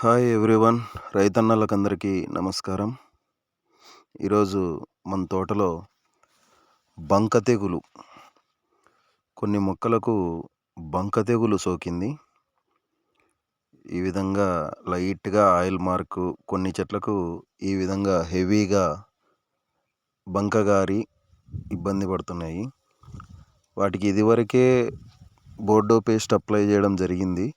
Hi everyone రైతన్నలకందరికీ నమస్కారం. ఈరోజు మన తోటలో బంక తెగులు కొన్ని మొక్కలకు బంక తెగులు సోకింది. ఈ విధంగా లైట్గా ఆయిల్ మార్కు కొన్ని చెట్లకు ఈ విధంగా హెవీగా బంకగారి ఇబ్బంది పడుతున్నాయి. వాటికి ఇదివరకే బోర్డో పేస్ట్ అప్లై చేయడం జరిగింది.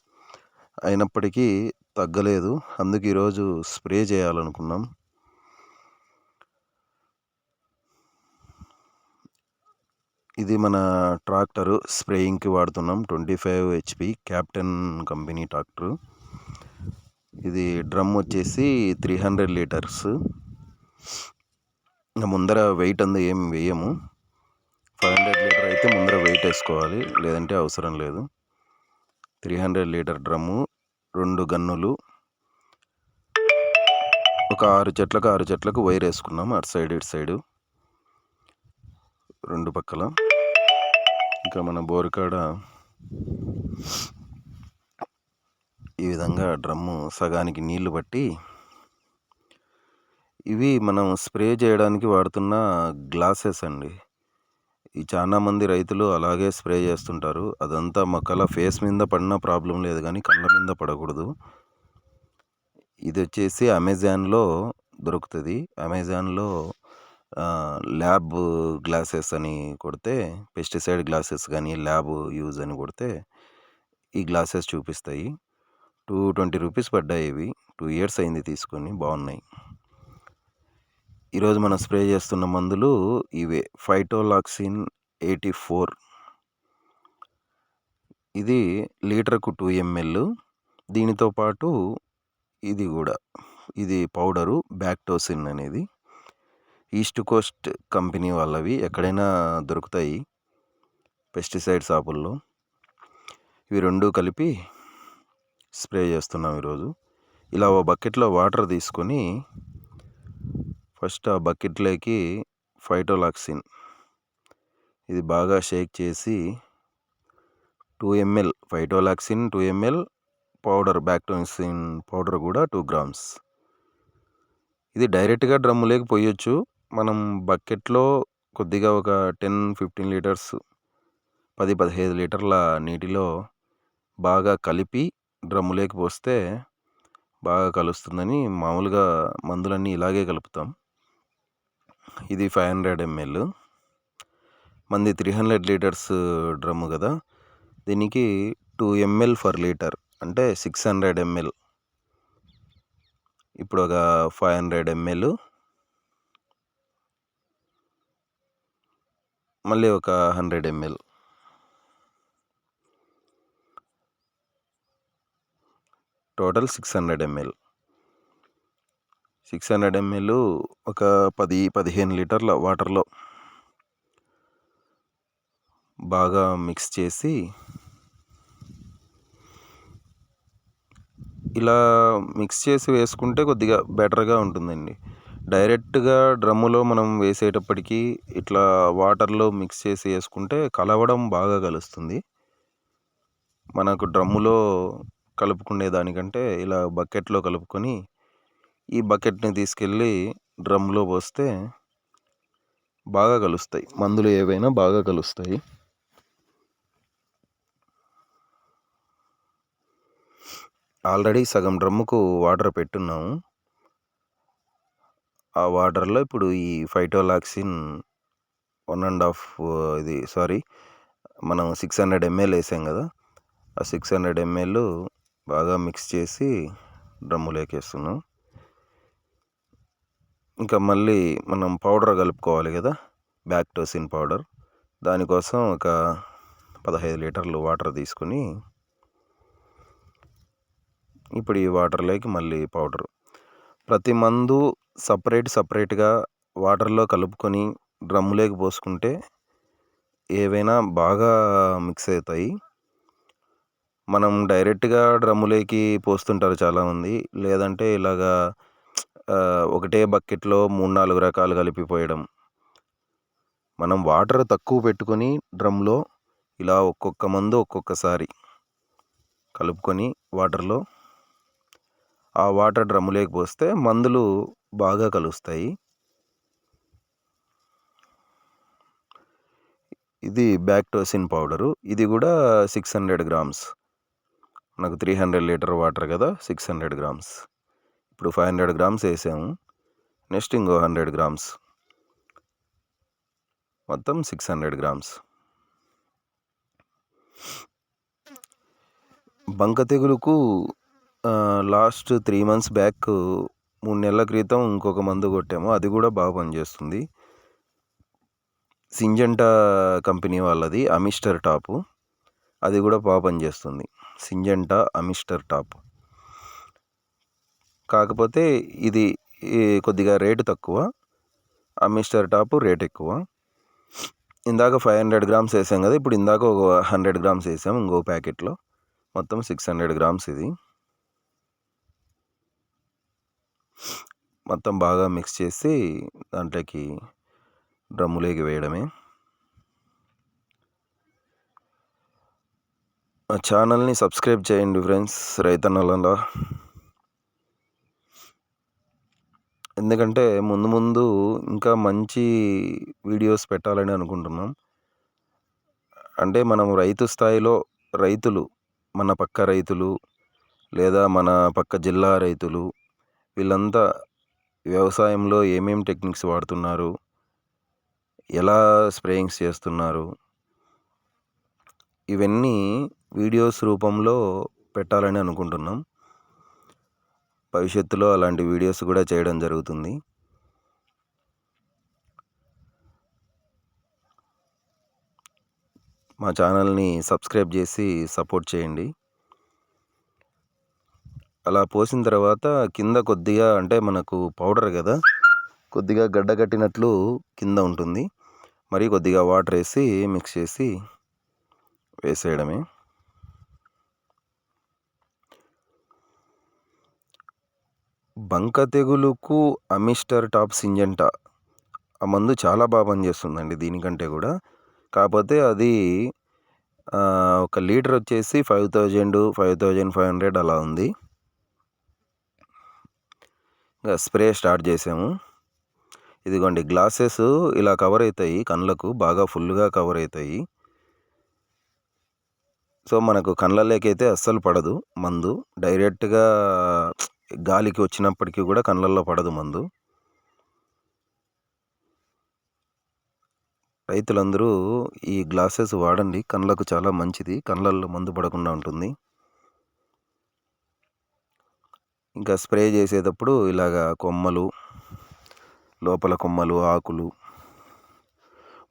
అయినప్పటికీ తగ్గలేదు. అందుకు ఈరోజు స్ప్రే చేయాలనుకున్నాం. ఇది మన ట్రాక్టరు స్ప్రేయింగ్కి వాడుతున్నాం. Twenty five HP Captain company tractor. ఇది డ్రమ్ వచ్చేసి త్రీ హండ్రెడ్ లీటర్స్. ముందర వెయిట్ అందు ఏం వేయము. ఫైవ్ హండ్రెడ్ లీటర్ అయితే ముందర వెయిట్ వేసుకోవాలి. లేదంటే అవసరం లేదు. త్రీ హండ్రెడ్ లీటర్ డ్రమ్ము రెండు గన్నులు ఒక ఆరు చెట్లకు ఆరు చెట్లకు వైర్ వేసుకున్నాం అటు సైడ్ ఇటు సైడు. రెండు పక్కల. ఇంకా మన బోరుకాడ ఈ విధంగా డ్రమ్ము సగానికి నీళ్ళు పట్టి ఇవి మనం స్ప్రే చేయడానికి వాడుతున్న గ్లాసెస్ అండి. ఈ చాలా మంది రైతులు అలాగే స్ప్రే చేస్తుంటారు. అదంతా మొక్కల ఫేస్ మీద పడిన ప్రాబ్లం లేదు కానీ కళ్ళ మీద పడకూడదు. ఇది వచ్చేసి అమెజాన్లో దొరుకుతుంది. అమెజాన్లో ల్యాబ్ గ్లాసెస్ అని కొడితే పెస్టిసైడ్ గ్లాసెస్ కానీ ల్యాబ్ యూజ్ అని కొడితే ఈ గ్లాసెస్ చూపిస్తాయి. టూ ట్వంటీ రూపీస్ పడ్డాయి ఇవి. టూ ఇయర్స్ అయింది తీసుకొని బాగున్నాయి ఈరోజు మనం స్ప్రే చేస్తున్న మందులు ఇవే ఫైటోలాక్సిన్ ఎయిటీ ఫోర్. ఇది లీటర్కు టూ ఎంఎల్. దీనితో పాటు ఇది కూడా. ఇది పౌడరు బ్యాక్టోసిన్ అనేది. ఈస్ట్ కోస్ట్ కంపెనీ వాళ్ళవి ఎక్కడైనా దొరుకుతాయి పెస్టిసైడ్ షాపుల్లో ఇవి రెండు కలిపి స్ప్రే చేస్తున్నాం ఈరోజు. ఇలా ఓ బకెట్లో వాటర్ తీసుకొని ఫస్ట్ ఆ బకెట్లోకి ఫైటోలాక్సిన్. ఇది బాగా షేక్ చేసి టూ ఎంఎల్ ఫైటోలాక్సిన్ టూ ఎంఎల్ పౌడర్ బ్యాక్టోన్సిన్ పౌడర్ కూడా టూ గ్రామ్స్. ఇది డైరెక్ట్గా డ్రమ్ములోకి పోయొచ్చు. మనం బకెట్లో కొద్దిగా ఒక టెన్ ఫిఫ్టీన్ లీటర్స్ పది పదిహేను లీటర్ల నీటిలో బాగా కలిపి డ్రమ్ములోకి పోస్తే బాగా కలుస్తుందని మామూలుగా మందులన్నీ ఇలాగే కలుపుతాం. ఇది ఫైవ్ హండ్రెడ్ ఎంఎల్. మంది త్రీ హండ్రెడ్ లీటర్స్ డ్రమ్ము కదా. దీనికి టూ ఎంఎల్ ఫర్ లీటర్ అంటే సిక్స్ హండ్రెడ్ ఎంఎల్. ఇప్పుడు ఒక ఫైవ్ హండ్రెడ్ ఎంఎల్. మళ్ళీ ఒక hundred ML. Total six hundred ML. Six hundred ML ఒక పది పదిహేను లీటర్ల వాటర్లో బాగా మిక్స్ చేసి ఇలా మిక్స్ చేసి వేసుకుంటే కొద్దిగా బెటర్గా ఉంటుందండి. డైరెక్ట్గా డ్రమ్ములో మనం వేసేటప్పటికి ఇట్లా వాటర్లో మిక్స్ చేసి వేసుకుంటే కలవడం బాగా కలుస్తుంది. మనకు డ్రమ్ములో కలుపుకునే దానికంటే ఇలా బకెట్లో కలుపుకొని ఈ బకెట్ని తీసుకెళ్ళి డ్రమ్లో పోస్తే బాగా కలుస్తాయి. మందులు ఏవైనా బాగా కలుస్తాయి. ఆల్రెడీ సగం డ్రమ్ముకు వాటర్ పెట్టున్నాము. ఆ వాటర్లో ఇప్పుడు ఈ ఫైటోలాక్సిన్ వన్ అండ్ హాఫ్ ఇది సారీ మనం సిక్స్ హండ్రెడ్ ఎంఎల్ వేసాం కదా ఆ సిక్స్ హండ్రెడ్ ఎంఎల్ బాగా మిక్స్ చేసి డ్రమ్ములోకి వేస్తున్నాం. ఇంకా మళ్ళీ మనం పౌడర్ కలుపుకోవాలి కదా బ్యాక్టోసిన్ పౌడర్ దానికోసం ఒక పదహైదు లీటర్లు వాటర్ తీసుకుని ఇప్పుడు ఈ వాటర్లోకి మళ్ళీ పౌడర్. ప్రతి మందు సపరేట్ సపరేట్గా వాటర్లో కలుపుకొని డ్రమ్ములోకి పోసుకుంటే ఏవైనా బాగా మిక్స్ అవుతాయి. మనం డైరెక్ట్గా డ్రమ్ములోకి పోస్తుంటారు చాలామంది. లేదంటే ఇలాగా ఒకటే బకెట్లో మూడు నాలుగు రకాలు కలిపిపోయడం మనం వాటర్ తక్కువ పెట్టుకొని డ్రమ్లో ఇలా ఒక్కొక్క మందు ఒక్కొక్కసారి కలుపుకొని వాటర్లో ఆ వాటర్ డ్రమ్ములోకి పోస్తే మందులు బాగా కలుస్తాయి. ఇది బ్యాక్టోసిన్ పౌడరు. ఇది కూడా సిక్స్ హండ్రెడ్ గ్రామ్స్. నాకు త్రీ హండ్రెడ్ లీటర్ వాటర్ కదా సిక్స్ హండ్రెడ్ గ్రామ్స్. ఇప్పుడు ఫైవ్ హండ్రెడ్ గ్రామ్స్ వేసాము. నెక్స్ట్ ఇంకో హండ్రెడ్ గ్రామ్స్ మొత్తం సిక్స్ హండ్రెడ్ గ్రామ్స్ బంక తెగులుకు లాస్ట్ త్రీ మంత్స్ బ్యాక్ మూడు నెలల క్రితం ఇంకొక మందు కొట్టాము. అది కూడా బాగా పనిచేస్తుంది. సింజంటా కంపెనీ వాళ్ళది అమిస్టర్ టాపు అది కూడా బాగా పనిచేస్తుంది. సింజంటా అమిస్టర్ టాప్ కాకపోతే ఇది కొద్దిగా రేటు తక్కువ. ఆ మిస్టర్ టాప్ రేట్ ఎక్కువ. ఇందాక ఫైవ్ హండ్రెడ్ గ్రామ్స్ వేసాం కదా ఇప్పుడు ఇందాక ఒక హండ్రెడ్ గ్రామ్స్ వేసాం ఇంకో ప్యాకెట్లో. మొత్తం సిక్స్ హండ్రెడ్ గ్రామ్స్ ఇది. మొత్తం బాగా మిక్స్ చేసి దాంట్లోకి డ్రమ్ములోకి వేయడమే. మా ఛానల్ని సబ్స్క్రైబ్ చేయండి ఫ్రెండ్స్. రైతన్నలలో ఎందుకంటే ముందు ముందు ఇంకా మంచి వీడియోస్ పెట్టాలని అనుకుంటున్నాం. అంటే మనం రైతు స్థాయిలో రైతులు మన పక్క రైతులు లేదా మన పక్క జిల్లా రైతులు వీళ్ళంతా వ్యవసాయంలో ఏమేమి టెక్నిక్స్ వాడుతున్నారు? ఎలా స్ప్రేయింగ్స్ చేస్తున్నారు? ఇవన్నీ వీడియోస్ రూపంలో పెట్టాలని అనుకుంటున్నాం. భవిష్యత్తులో అలాంటి వీడియోస్ కూడా చేయడం జరుగుతుంది. మా ఛానల్ని సబ్స్క్రైబ్ చేసి సపోర్ట్ చేయండి. అలా పోసిన తర్వాత కింద కొద్దిగా అంటే మనకు పౌడర్ కదా కొద్దిగా గడ్డ కట్టినట్లు కింద ఉంటుంది. మరి కొద్దిగా వాటర్ వేసి మిక్స్ చేసి వేసేయడమే. బంక తెగులుకు అమిస్టర్ టాప్ సింజంటా. ఆ మందు చాలా బాగా పనిచేస్తుందండి దీనికంటే కూడా. కాకపోతే అది ఒక లీటర్ వచ్చేసి five thousand five thousand five hundred అలా ఉంది. ఇంకా స్ప్రే స్టార్ట్ చేసాము. ఇదిగోండి గ్లాసెస్ ఇలా కవర్ అవుతాయి కళ్ళకు బాగా ఫుల్గా కవర్ అవుతాయి. సో మనకు కళ్ళలోకైతే అస్సలు పడదు మందు. డైరెక్ట్గా గాలికి వచ్చినప్పటికీ కూడా కళ్ళల్లో పడదు మందు. రైతులందరూ ఈ గ్లాసెస్ వాడండి కళ్ళకు చాలా మంచిది కళ్ళల్లో మందు పడకుండా ఉంటుంది. ఇంకా స్ప్రే చేసేటప్పుడు ఇలాగా కొమ్మలు లోపల కొమ్మలు ఆకులు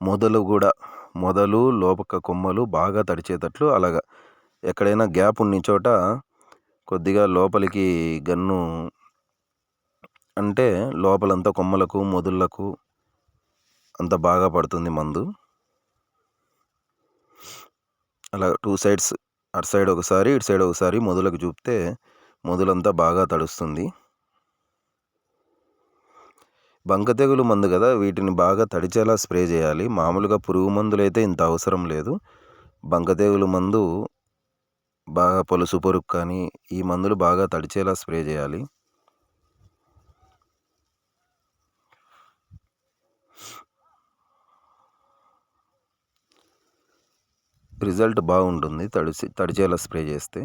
మొదలు కూడా మొదలు లోపక కొమ్మలు బాగా తడిచేటట్లు అలాగా ఎక్కడైనా గ్యాప్ ఉన్న చోట కొద్దిగా లోపలికి గన్ను అంటే లోపలంతా కొమ్మలకు మొదుళ్ళకు అంత బాగా పడుతుంది మందు. అలా టూ సైడ్స్ అటు సైడ్ ఒకసారి ఇటు సైడ్ ఒకసారి మొదలకు చూపితే మొదలంతా బాగా తడుస్తుంది. బంక తెగులు మందు కదా వీటిని బాగా తడిచేలా స్ప్రే చేయాలి. మామూలుగా పురుగు మందులు అయితే ఇంత అవసరం లేదు. బంక తెగులు మందు బాగా పొలుసు పొరుగు కానీ ఈ మందులు బాగా తడిచేలా స్ప్రే చేయాలి. రిజల్ట్ బాగుంటుంది తడిసి తడిచేలా స్ప్రే చేస్తే.